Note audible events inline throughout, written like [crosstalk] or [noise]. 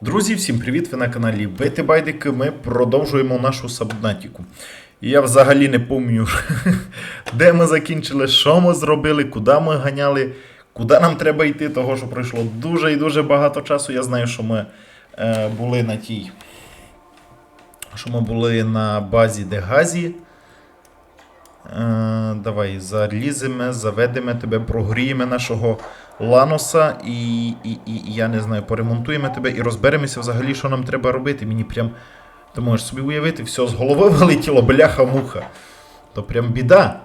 Друзі, всім привіт! Ви на каналі Бити Байдики. Ми продовжуємо нашу сабнатіку. І я взагалі не пам'ятаю, [laughs] де ми закінчили, що ми зробили, куди ми ганяли, куди нам треба йти, того що пройшло дуже і дуже багато часу. Я знаю, що ми е, були на тій. Що ми були на базі Дегазі. Е, давай заліземо, заведемо тебе, прогріємо нашого Ланоса і, і, і, я не знаю, поремонтуємо тебе і розберемося взагалі, що нам треба робити. Мені прям. Ти можеш собі уявити, все з голови [laughs] вилетіло, бляха-муха. То прям біда.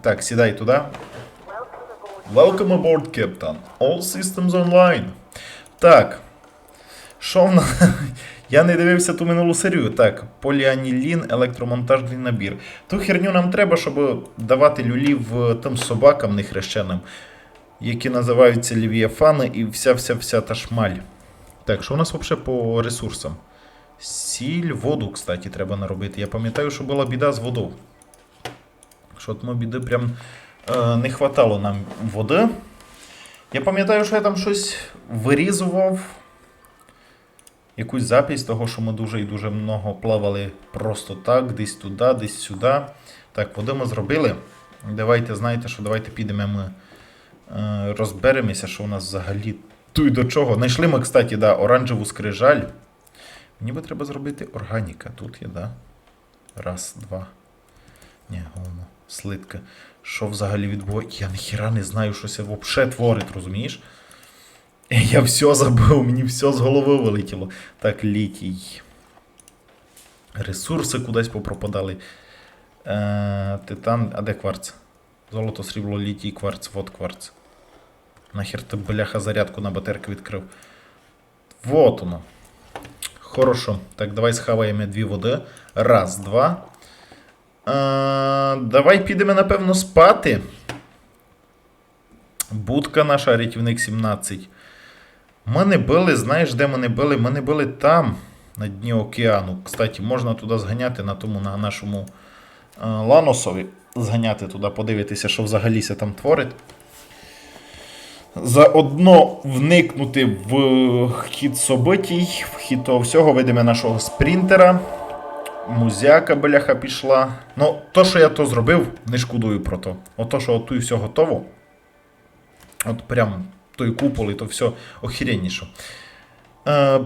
Так, сідай туди. Welcome aboard, Captain. All systems online. Так. Що в нас? [laughs] Я не дивився ту минулу серію. Так, поліанілін, електромонтажний набір. Ту херню нам треба, щоб давати люлів тим собакам нехрещеним, які називаються лівіафани і вся-вся-вся та шмаль. Так, що у нас взагалі по ресурсам? Сіль, воду, кстати, треба наробити. Я пам'ятаю, що була біда з водою. Що от ми біди прям е, не хватало нам води. Я пам'ятаю, що я там щось вирізував. Якусь запись того, що ми дуже і дуже много плавали просто так, десь туди, десь сюди. Так, води ми зробили. Давайте, знаєте, що давайте підемо ми розберемося, що у нас взагалі ту й до чого. Знайшли ми, кстати, да, оранжеву скрижаль. Мені би треба зробити органіка. Тут є, да? Раз, два. Ні, головно, слитка. Що взагалі відбувається? Я ніхіра не знаю, що це взагалі творить, розумієш? Я все забув, мені все з голови вилетіло. Так, літій. Ресурси кудись попропадали. Е, титан, а де кварц? Золото, срібло, літій, кварц, вот кварц. Нахер ти, бляха, зарядку на батерки відкрив. Вот воно. Хорошо. Так, давай схаваємо дві води. Раз, два. Е, давай підемо, напевно, спати. Будка наша, рятівник 17. Ми не били, знаєш, де ми не били? Ми не били там, на дні океану. Кстати, можна туди зганяти на тому на нашому Ланосові. Зганяти туди, подивитися, що взагалі там творить. Заодно вникнути в хід собитій, в хід того всього, видимо нашого спринтера. Музяка, бляха, пішла. Ну, то, що я то зробив, не шкодую про то. Ото, що оту і все готово. От прям той купол і то все охеренніше. Е,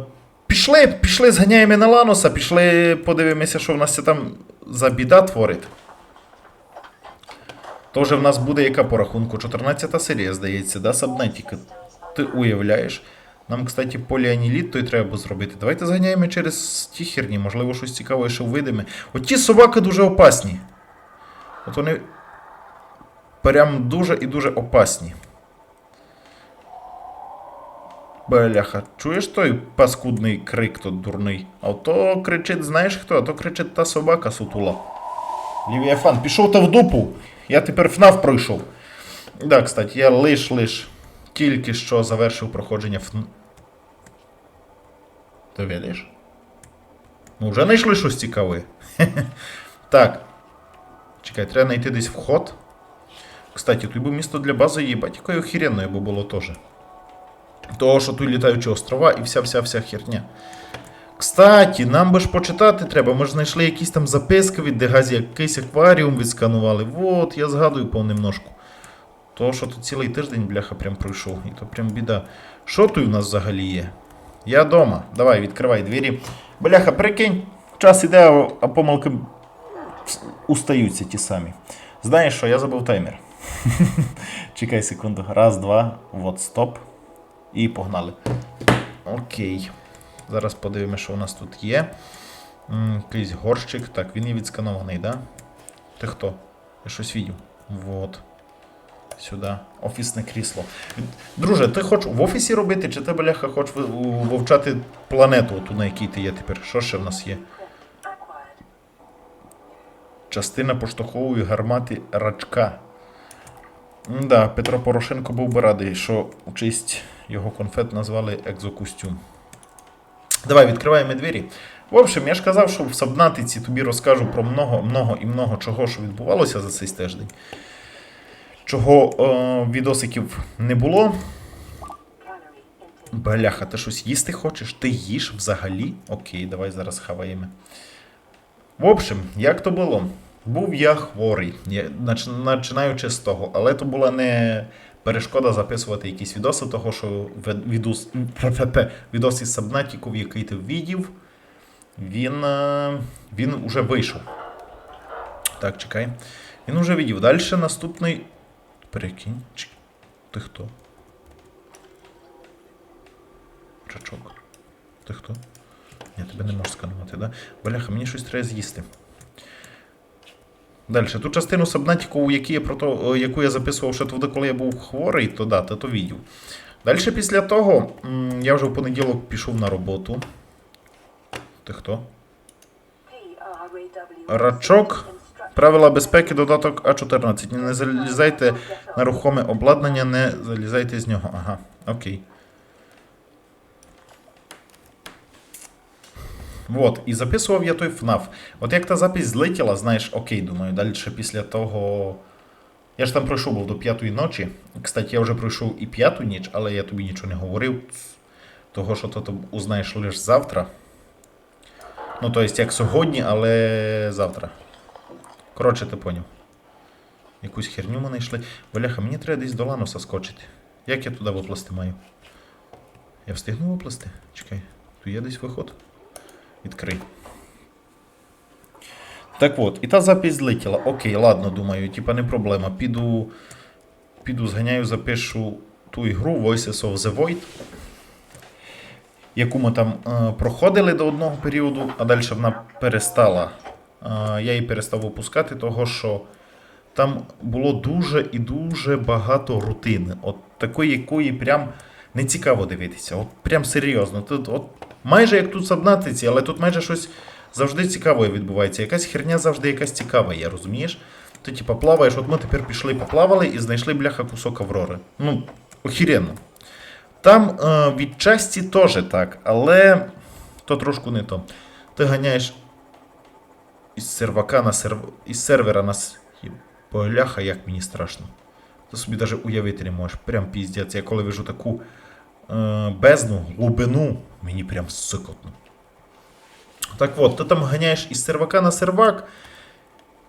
пішли, пішли, зганяємо на Ланоса, пішли, подивимося, що в нас там за біда творить. Тоже в нас буде яка по рахунку? 14 серія, здається, да, Сабнетіка? Ти уявляєш? Нам, кстати, поліаніліт той треба зробити. Давайте зганяємо через ті херні, можливо, щось цікаве, що видиме. От ті собаки дуже опасні. От вони прям дуже і дуже опасні. Бляха, чуєш той паскудний крик тут дурний? А то кричить, знаєш хто? А то кричить та собака сутула. Лівіафан, пішов та в дупу. Я тепер ФНАФ пройшов. Да, кстати, я лиш-лиш тільки що завершив проходження ФН. Ти видиш? Ну, вже знайшли щось цікаве. [laughs] так. Чекай, треба знайти десь вход. Кстати, тут би місто для бази їбать, якою охеренною би було теж. Того, що тут літаючі острова і вся-вся-вся херня. Кстати, нам би ж почитати треба. Ми ж знайшли якісь там записки від Дегазі, якийсь акваріум відсканували. Вот, я згадую повнемножку. То, що тут цілий тиждень, бляха, прям пройшов. І то прям біда. Що тут у нас взагалі є? Я дома. Давай, відкривай двері. Бляха, прикинь, час іде, а помилки устаються ті самі. Знаєш що, я забув таймер. [laughs] Чекай секунду. Раз, два, вот, стоп. І погнали. Окей. Зараз подивимося, що у нас тут є. Якийсь горщик. Так, він є відсканований, да? Ти хто? Я щось відів. Вот. Сюди. Офісне крісло. Друже, ти хочеш в офісі робити, чи ти, бляха, хочеш вивчати планету, оту, на якій ти є тепер? Що ще в нас є? Частина поштовхової гармати рачка. Да, Петро Порошенко був би радий, що у честь його конфет назвали екзокостюм. Давай відкриваємо двері. В общем, я ж казав, що в Сабнатиці тобі розкажу про много, много і много чого, що відбувалося за цей тиждень. Чого е, відосиків не було. Бляха, ти щось їсти хочеш? Ти їш взагалі? Окей, давай зараз хаваємо. В общем, як то було? Був я хворий, починаючи з того, але то була не перешкода записувати якісь відоси, того що відос, відос із Сабнатіков, який ти відів, він, е, він уже вийшов. Так, чекай. Він уже відів. Далі наступний. Перекинь. Ти хто? Чачок. Ти хто? Я тебе не можу сканувати, да? Бляха, мені щось треба з'їсти. Далі. Ту частину Сабнатіку, які я про то, яку я записував ще тоді, коли я був хворий, то да, то, то відео. Далі після того я вже в понеділок пішов на роботу. Ти хто? Рачок. Правила безпеки, додаток А14. Не залізайте на рухоме обладнання, не залізайте з нього. Ага, окей. Вот, і записував я той FNAF. От як та запись злетіла, знаєш, окей, думаю, далі після того. Я ж там пройшов був до п'ятої ночі. Кстати, я вже пройшов і п'яту ніч, але я тобі нічого не говорив. Того, що то ти узнаєш лише завтра. Ну, тобто, як сьогодні, але завтра. Коротше, ти поняв. Якусь херню ми знайшли. Бляха, мені треба десь до Ланоса скочити. Як я туди випласти маю? Я встигну випласти? Чекай, тут є десь виход. Відкрий. Так от, і та запись злетіла. Окей, ладно, думаю, типа не проблема. Піду. Піду, зганяю, запишу ту ігру Voices of the Void, яку ми там е, проходили до одного періоду, а далі вона перестала. Е, я її перестав випускати, того що там було дуже і дуже багато рутини. От такої, якої прям не цікаво дивитися. От прям серйозно. Тут, от, майже як тут сабнатиці, але тут майже щось завжди цікаве відбувається. Якась херня завжди якась цікава є, розумієш? Ти типа плаваєш, от ми тепер пішли, поплавали і знайшли бляха кусок аврори. Ну, охеренно. Там е, відчасті теж так, але то трошку не то. Ти ганяєш із сервака на серв... із сервера на Бляха, як мені страшно. Ти собі навіть уявити не можеш. Прям піздець. Я коли вижу таку бездну, глибину, мені прям сикотно. Так от, ти там ганяєш із сервака на сервак.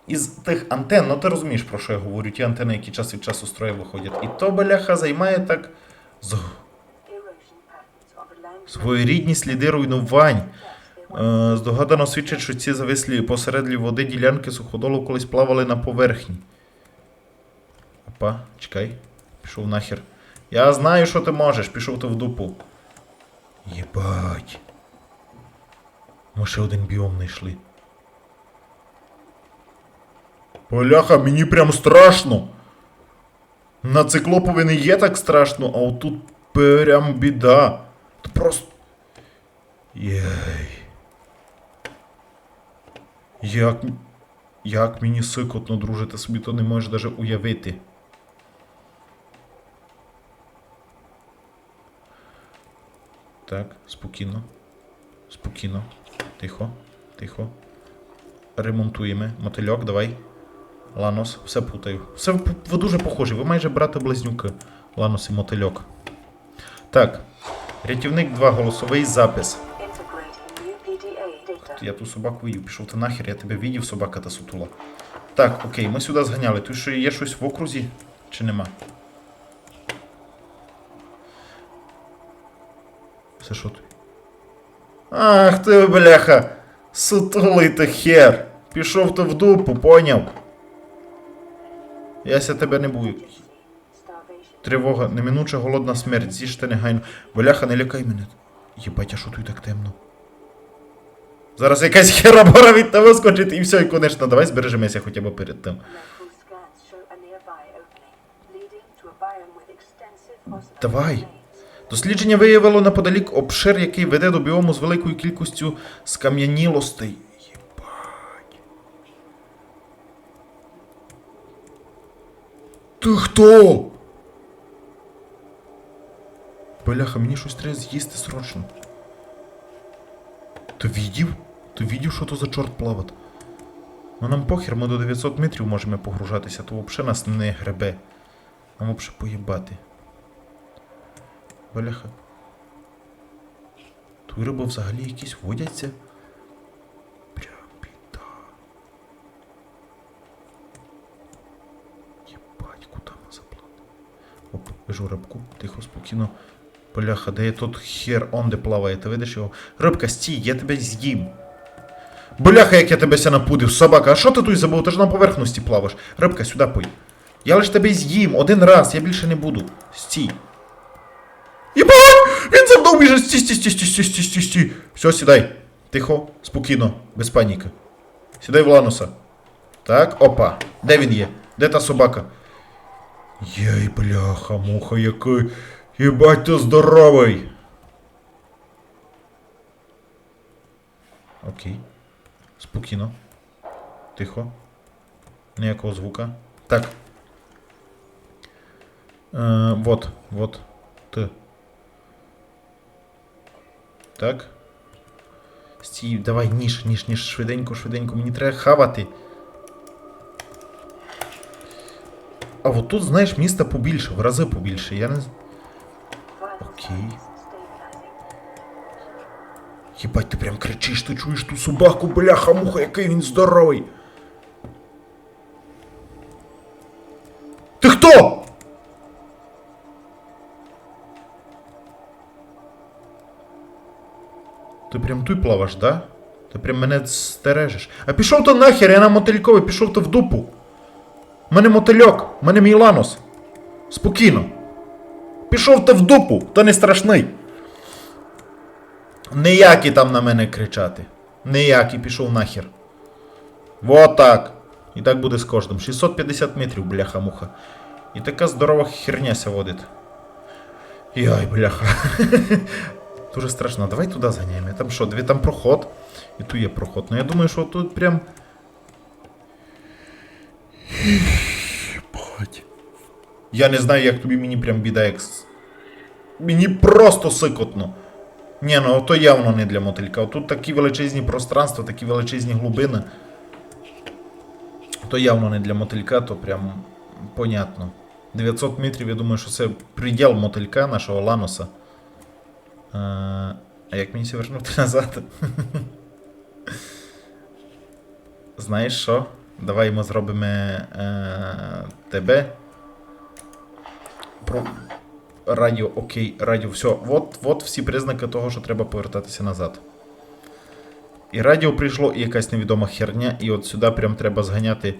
Із тих антенн, ну ти розумієш, про що я говорю, ті антени, які час від часу з виходять. І то бляха займає так з- своєрідні сліди руйнувань. Е, Здогадано свідчить, що ці завислі посередлі води ділянки суходолу колись плавали на поверхні. Опа, чекай. Пішов нахер. Я знаю, що ти можеш, пішов ти в дупу. Єбать. Ми ще один біом знайшли. Поляха, мені прям страшно. На циклопові не є так страшно, а отут прям біда. Та просто. Єй. Як. Як мені сикотно, друже, ти собі то не можеш даже уявити. Так, спокійно. Спокійно. Тихо. Тихо. Ремонтуємо. Мотильок, давай. Ланос, все путаю. Все ви дуже похожі, ви майже брати близнюки. Ланос і мотильок. Так. Рятівник 2, голосовий запис. Я ту собаку вів, пішов ти нахер, я тебе відів, собака та сутула. Так, окей, ми сюди зганяли. Тут що є щось в окрузі? Чи нема? Це що ти? Ах ти, бляха! Сутулий ти хер! Пішов ти в дупу, поняв? Яся тебе не бою. Тривога, неминуча голодна смерть, з'їжте негайно. Бляха, не лякай мене. Єбать, а що тут так темно? Зараз якась херабора від тебе вискочить і все, і конечно, давай збережемося хоча б перед тим. Давай. Дослідження виявило неподалік обшир, який веде до біому з великою кількістю скам'янілостей. Єбать. Ти хто? Бляха, мені щось треба з'їсти срочно. Ти відів? Ти відів, що то за чорт плавать? Ну нам похер, ми до 900 метрів можемо погружатися, то взагалі нас не гребе. Нам взагалі поїбати. Бляха. Тут риби взагалі якісь водяться. Прям біда. Єбать, куди ми заплатили? Оп, вижу рибку, тихо, спокійно. Бляха, де є тут хер он де плаває, ти видиш його? Рибка, стій, я тебе з'їм. Бляха, як я тебе ся напудив, собака, а що ти тут забув? Ти ж на поверхності плаваєш. Рибка, сюди пой. Я лиш тебе з'їм один раз, я більше не буду. Стій. Єбать! Він за мною біже! Стій, стій, стій, стій, стій, стій, стій, стій. Все, сідай. Тихо, спокійно, без паніки. Сідай в лануса. Так, опа. Де він є? Де та собака? Єй, бляха, муха, який. Єбать, ти здоровий. Окей. Спокійно. Тихо. Ніякого звука. Так. Е, вот, вот. Ти. Так. Стій, давай, ніж, ніж, ніж, швиденько, швиденько, мені треба хавати. А от тут, знаєш, міста побільше, в рази побільше. Я не. Окей. Єбать, ти прям кричиш, ти чуєш ту собаку, бляха муха, який він здоровий. Ти хто? Ти прям тут плаваш, да? Ти прям мене стережеш. А пішов то нахер, я на мотильковий, пішов то в дупу. Мене мотильок, мене мій ланос. Спокійно. Пішов ти в дупу, то не страшний. Ніякі там на мене кричати. Ніякі пішов нахер. Вот так. І так буде з кожним. 650 метрів, бляха-муха. І така здорова херня ся водить. Яй, бляха. [laughs] Дуже страшно. Давай туди зганяємо. Там що, дві там проход. І тут є проход. Ну я думаю, що тут прям. Я не знаю, як тобі мені прям біда, як. Мені просто сикотно. Ні, ну то явно не для мотилька. Тут такі величезні пространства, такі величезні глибини. То явно не для мотилька, то прям понятно. 900 метрів, я думаю, що це приділ мотилька нашого Ланоса. А як мені ся вернути [laughs] назад? Знаєш що? Давай ми зробимо е, тебе. Про... Радіо, окей, радіо, все. От, от всі признаки того, що треба повертатися назад. І радіо прийшло, і якась невідома херня, і от сюди прям треба зганяти.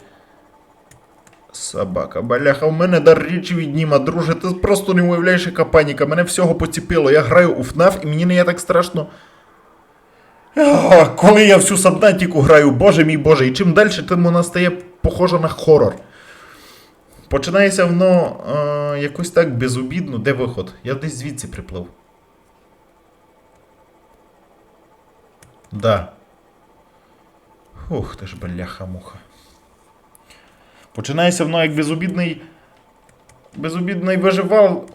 Собака, баляха, у мене дар річі відніма, друже, ти просто не уявляєш, яка паніка. Мене всього поціпило. Я граю у FNAF, і мені не є так страшно. А, коли я всю Сабнатіку граю, боже мій боже, і чим далі, тим вона стає похожа на хорор. Починається воно е, якось так безобідно. Де виход? Я десь звідси приплив. Да. Ух ти ж, бляха-муха. Починається воно як безобідний. Безобідний виживал.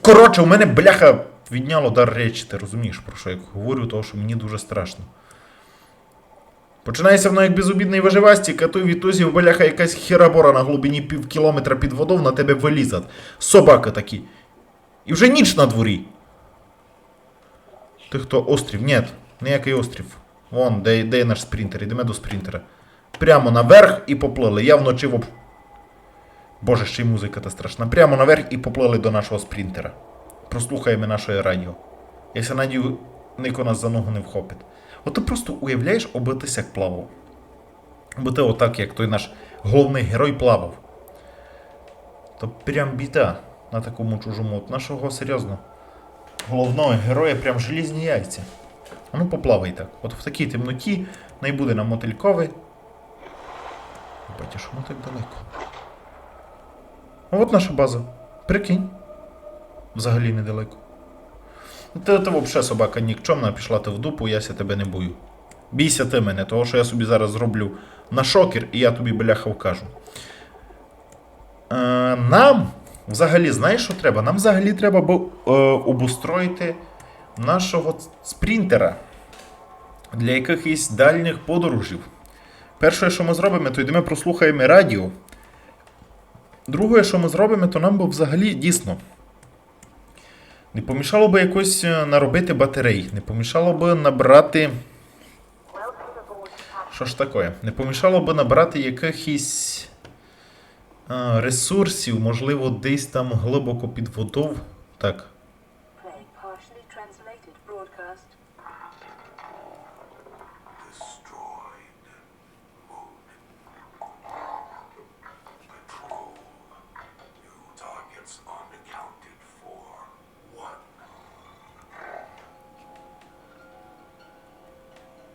Коротше, у мене бляха відняло дар речі, ти розумієш, про що я говорю, тому що мені дуже страшно. Починається воно як безобідний виживастік, а той відтузів бляха якась херабора на глибині пів кілометра під водою на тебе вилізать. Собака такі. І вже ніч на дворі. Ти хто? Острів? Ні, ніякий острів. Вон, де, де наш спринтер? Йдемо до спринтера. Прямо наверх і поплили. Я вночі в... Боже, ще й музика та страшна. Прямо наверх і поплили до нашого спринтера. Прослухаємо наше радіо. Я надію, Нико нас за ногу не вхопить. От ти просто уявляєш, аби ти плавав. Аби ти отак, як той наш головний герой плавав. То прям біда на такому чужому. От нашого серйозно. Головного героя прям желізні яйця. А ну поплавай так. От в такій темноті не буде нам мотильковий. Бачиш, що ми так далеко. А от наша база. Прикинь. Взагалі недалеко. Ти, ти взагалі собака нікчомна, пішла ти в дупу, я ся тебе не бою. Бійся ти мене, того що я собі зараз зроблю на шокер, і я тобі бляха вкажу. Е, нам взагалі, знаєш, що треба? Нам взагалі треба бо, е, обустроїти нашого спринтера для якихось дальніх подорожів. Перше, що ми зробимо, то йдемо прослухаємо радіо. Друге, що ми зробимо, то нам би взагалі дійсно Не помішало би якось е, наробити батарей. Не помішало би набрати. Що ж таке? Не помішало би набрати якихось е, ресурсів, можливо, десь там глибоко під водою. Так.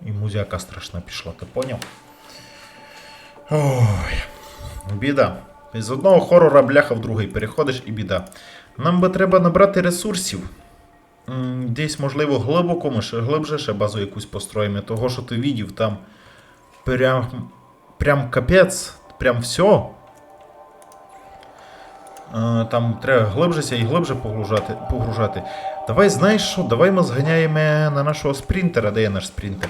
І музяка страшна пішла, ти поняв? Ой. Біда. З одного хорора бляха в другий переходиш і біда. Нам би треба набрати ресурсів. Десь, можливо, глибоко, ми ще глибше ще базу якусь построїмо. Того, що ти видів, там прям, прям капець, прям все. Там треба глибшеся і глибше погружати, погружати. Давай, знаєш що? Давай ми зганяємо на нашого спринтера. Де є наш спринтер?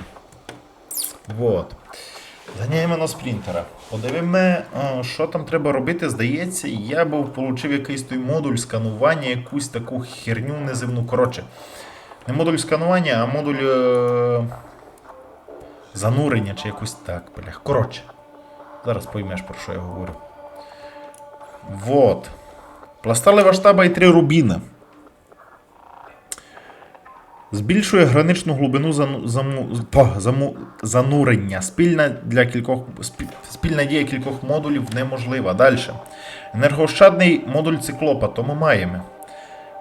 Вот. Зганяємо на спринтера. Подивимо, е, що там треба робити. Здається, я був отримав якийсь той модуль сканування, якусь таку херню неземну. Коротше, не модуль сканування, а модуль е... занурення чи якось так. Блях. Коротше. Зараз поймеш, про що я говорю. Вот. Пласталева штаба і три рубіна. Збільшує граничну глибину зану, заму, заму, занурення. Спільна, для кількох, спі- спільна дія кількох модулів неможлива. Далі. Енергоощадний модуль циклопа, то ми маємо.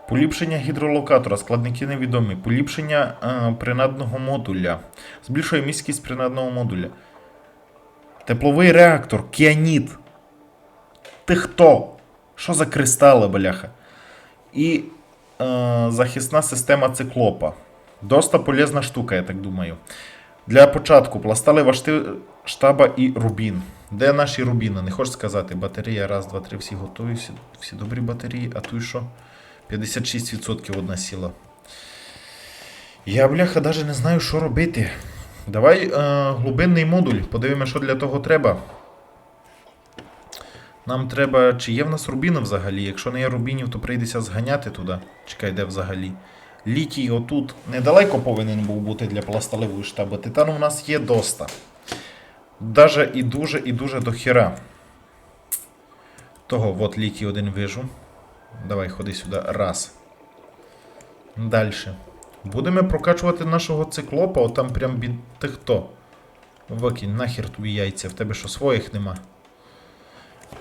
Поліпшення гідролокатора, складники невідомі. Поліпшення е, принадного модуля. Збільшує міськість принадного модуля. Тепловий реактор, кіаніт. Ти хто? Що за кристали, бляха? І е, захисна система циклопа. Доста полезна штука, я так думаю. Для початку пласталева шти- штаба і рубін. Де наші рубіни? Не хочеш сказати? Батарея, раз, два, три, всі готові, всі, всі добрі батареї, а тут що? 56% одна сіла. Я, бляха, навіть не знаю, що робити. Давай е, глибинний модуль. Подивимося, що для того треба. Нам треба. Чи є в нас рубіни взагалі? Якщо не є рубінів, то прийдеться зганяти туди. Чекай, де взагалі. Літій отут недалеко повинен був бути для пласталевої штаби. Титану у нас є доста. Даже і дуже, і дуже до хіра. Того, от літій один вижу. Давай, ходи сюди. Раз. Далі. Будемо прокачувати нашого циклопа, от там прям бід. Ти хто? Викинь, нахер тобі яйця, в тебе що своїх нема.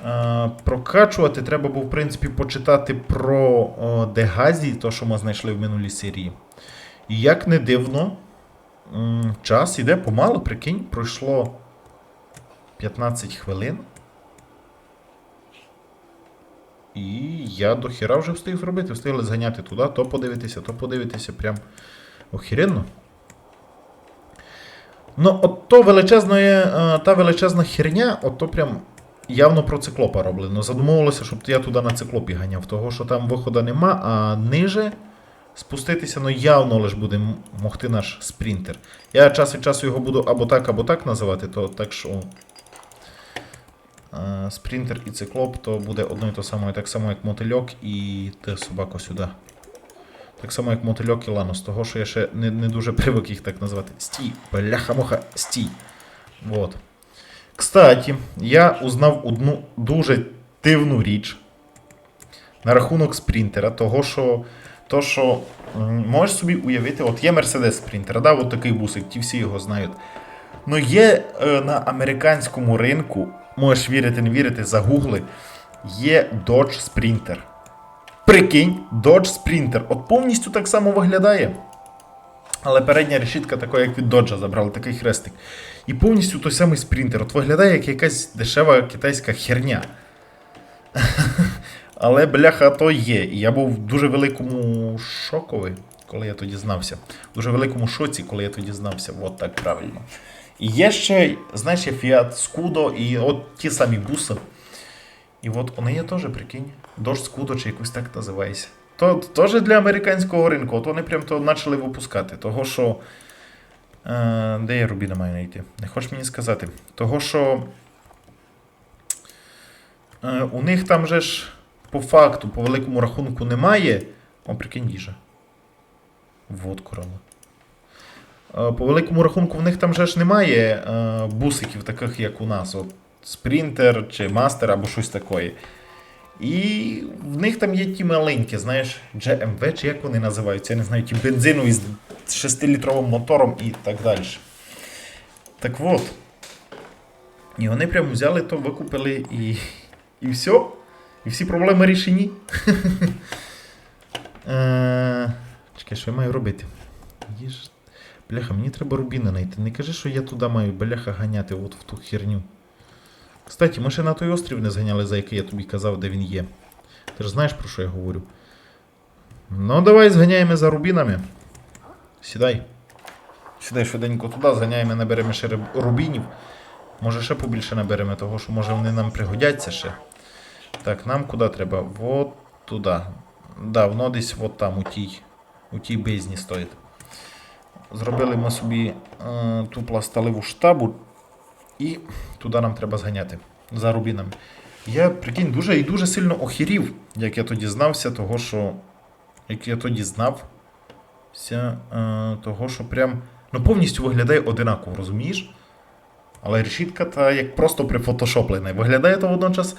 Е, прокачувати треба було, в принципі, почитати про Дегазі, то, що ми знайшли в минулій серії. І як не дивно, час іде помало, прикинь, пройшло 15 хвилин. І я до хіра вже встиг зробити, встигли зганяти туди, то подивитися, то подивитися, прям охеренно. Ну, от то величезна, е, та величезна херня, от то прям явно про циклопа роблено. Задумувалося, щоб я туди на циклопі ганяв, того що там виходу нема, а ниже спуститися, ну явно лиш буде могти наш спринтер. Я час від часу його буду або так, або так називати, то так що. е, Спринтер і циклоп то буде одно і то саме, так само як мотильок і ти собако сюди. Так само, як мотильок і ланос, того, що я ще не, не дуже привик їх так назвати. Стій, бляха-муха, стій. Вот. Кстати, я узнав одну дуже дивну річ на рахунок спринтера, того, що, то, що можеш собі уявити, от є Mercedes спринтер, да, от такий бусик, ті всі його знають. Ну є е, на американському ринку, можеш вірити, не вірити, загугли, є Dodge Sprinter. Прикинь, Dodge Sprinter. От повністю так само виглядає. Але передня решітка така, як від Dodge забрали, такий хрестик. І повністю той самий спринтер. От виглядає як якась дешева китайська херня. [laughs] Але бляха то є. І я був в дуже великому шокові, коли я то дізнався. В дуже великому шоці, коли я то дізнався. От так правильно. І є ще, знаєш, є Fiat Scudo і от ті самі буси. І от вони є теж, прикинь. Dodge Scudo чи якось так називається. То теж для американського ринку. От вони прям то почали випускати. Того, що. Е, де я Рубіна маю знайти? Не хочеш мені сказати. Того, що. Е, у них там же ж по факту, по великому рахунку, немає О, прикинь, їжа. Водку рано. Е, По великому рахунку, в них там же ж немає е, бусиків, таких як у нас. От спринтер чи мастер або щось таке. І в них там є ті маленькі, знаєш, GMV, чи як вони називаються, я не знаю, ті бензинові з 6-літровим мотором і так далі. Так от. І вони прямо взяли то, викупили і. І все. І всі проблеми рішені. [laughs] Е, Чекай, що я маю робити? Бляха, мені треба рубіна знайти. Не кажи, що я туди маю бляха ганяти от в ту херню. Кстати, ми ще на той острів не зганяли, за який я тобі казав, де він є. Ти ж знаєш, про що я говорю. Ну, давай зганяємо за рубінами. Сідай. Сідай швиденько туди, зганяємо, наберемо ще рубінів. Може ще побільше наберемо, того що може вони нам пригодяться ще. Так, нам куди треба? Вот туди. Да, воно десь от там, у тій, у тій бездні стоїть. Зробили ми собі е, ту пласталеву штабу, і туди нам треба зганяти за рубінами. Я, прикинь, дуже і дуже сильно охірів, як я тоді знався, того, що. Як я тоді знався, е, того, що прям ну, повністю виглядає одинаково, розумієш? Але решітка та як просто прифотошоплена. Виглядає то водночас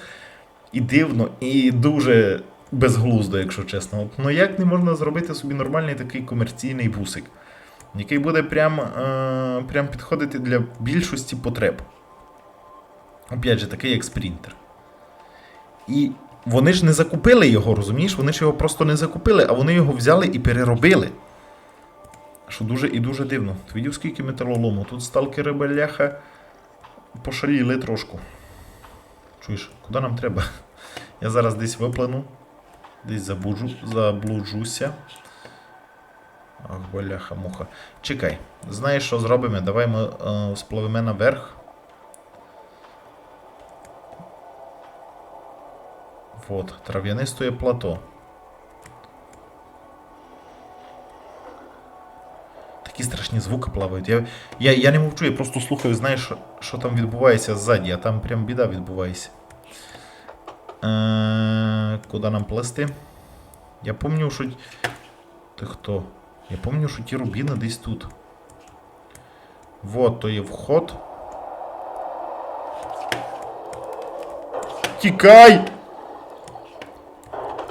і дивно, і дуже безглуздо, якщо чесно. Ну як не можна зробити собі нормальний такий комерційний бусик, який буде прям, е, прям підходити для більшості потреб. Опять же, такий як спринтер. І вони ж не закупили його, розумієш? Вони ж його просто не закупили, а вони його взяли і переробили. Що дуже і дуже дивно. Ти видів, скільки металолому? Тут сталкери бляха пошаліли трошку. Чуєш, куди нам треба? Я зараз десь виплену, десь забуджу, заблуджуся. Ах, бляха, муха. Чекай, знаєш, що зробимо? Давай ми е, спливемо наверх. Вот, трав'янистое плато. Такі страшні звуки плавають. Я, я, я не мовчу, я просто слухаю, знаєш, що там відбувається ззаді, а там прям біда відбувається. Е, куди нам плести? Я пам'ятаю, що. Ти хто? Я пам'ятаю, що ті рубіни десь тут. Вот, то є вход. Тікай!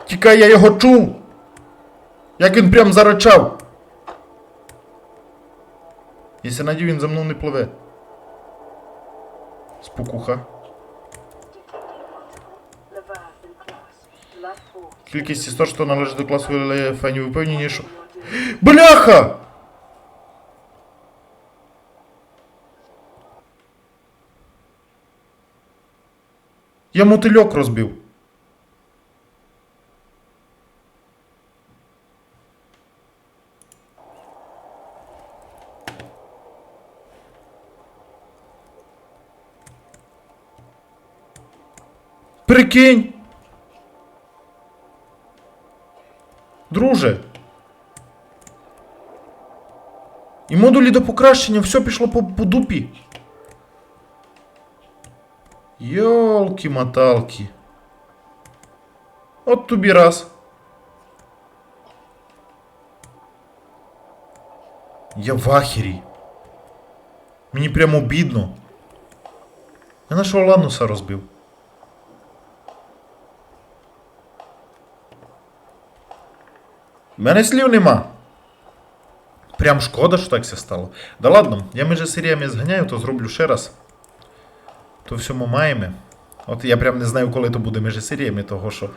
Тікай, я його чув! Як він прям заричав! Якщо надію, він за мною не пливе. Force. Кількість істот, що належить до класу фенів, впевнені, що. Бляха! Я мотильок розбив. Прикинь! І модулі до покращення, все пішло по, по дупі. Йолки-маталки. От тобі раз. Я в ахері. Мені прямо бідно. Я нашого Лануса розбив. В мене слів нема. Прям шкода, що так все стало. Да ладно, я між серіями зганяю, то зроблю ще раз. То всьому маємо. От я прям не знаю, коли то буде між серіями, того що.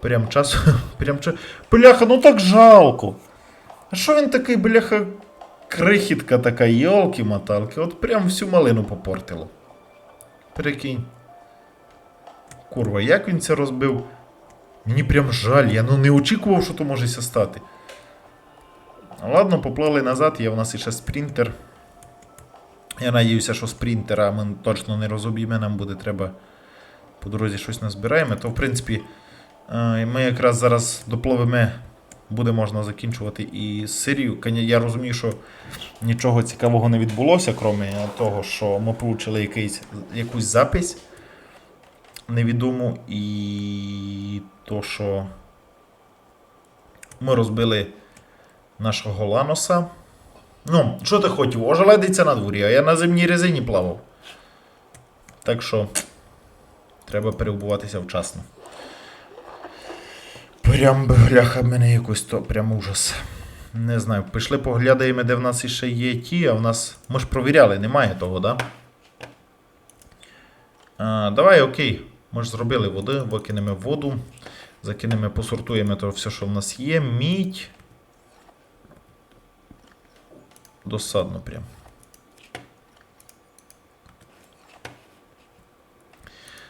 Прям часу. [laughs] Прям часу. Бляха, ну так жалко. А що він такий, бляха, крихітка така, йолки-маталки, от прям всю малину попортило. Прикинь. Курва, як він це розбив? Мені прям жаль, я ну не очікував, що то може стати. Ладно, поплили назад, є в нас іще спринтер. Я надіюся, що спринтера ми точно не розоб'ємо, нам буде треба по дорозі щось назбираємо. То, в принципі, е, ми якраз зараз допливемо, буде можна закінчувати і серію. Я розумію, що нічого цікавого не відбулося, крім того, що ми получили якийсь, якусь запись невідому і то, що Ми розбили нашого Ланоса. Ну, що ти хотів? Ожеледиться на дворі, а я на зимній резині плавав. Так що треба перебуватися вчасно. Прям бляха, мене якось то прям ужас. Не знаю, пішли поглядаємо, де в нас іще є ті, а в нас. Ми ж провіряли, немає того, да? А, давай, окей. Ми ж зробили води, викинемо воду, закинемо, посортуємо то все, що в нас є. Мідь. Досадно прям.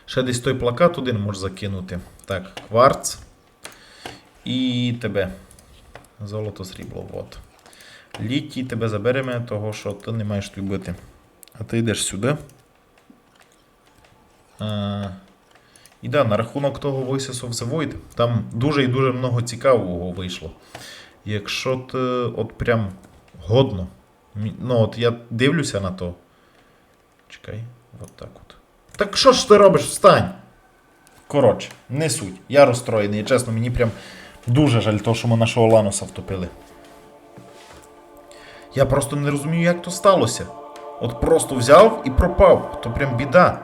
Ще десь той плакат один можеш закинути. Так, кварц. І тебе. Золото срібло. От. Літій тебе заберемо, того що ти не маєш тут бити. А ти йдеш сюди. А, і да, на рахунок того Voices of the Void, там дуже і дуже много цікавого вийшло. Якщо ти от прям годно. Ну, от я дивлюся на то. Чекай, от так от. Так що ж ти робиш? Встань! Коротше, не суть. Я розстроєний. Чесно, мені прям дуже жаль того, що ми нашого Ланоса втопили. Я просто не розумію, як то сталося. От просто взяв і пропав. То прям біда.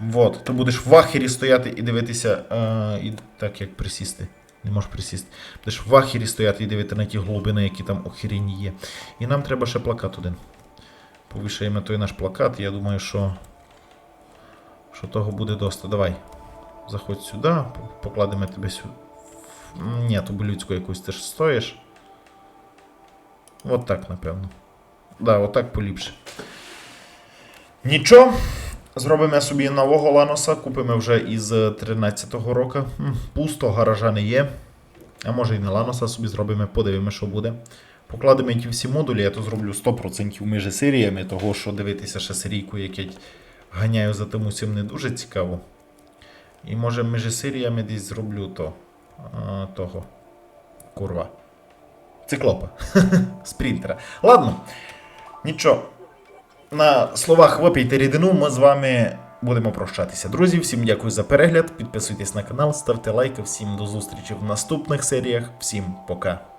Вот, ти будеш в ахері стояти і дивитися. Е, і так як присісти. Не можеш присісти. Будеш в ахері стояти і дивитися на ті глибини, які там охерені є. І нам треба ще плакат один. Повішаємо той наш плакат. Я думаю, що. Що того буде доста. Давай. Заходь сюди, покладемо тебе сюди. Ні, то людську якусь ти ж стоїш. От так, напевно. Да, отак поліпше. Нічого. Зробимо собі нового ланоса, купимо вже із 13-го року. Пусто, гаража не є. А може і не ланоса собі зробимо, подивимося, що буде. Покладемо ті всі модулі, я то зроблю 100% між серіями, того що дивитися ще серійку, як я ганяю за тим усім не дуже цікаво. І може між серіями десь зроблю то. А, того. Курва. Циклопа. [laughs] Спринтера. Ладно. Нічого. На словах випийте рідину, ми з вами будемо прощатися. Друзі, всім дякую за перегляд. Підписуйтесь на канал, ставте лайки. Всім до зустрічі в наступних серіях. Всім пока.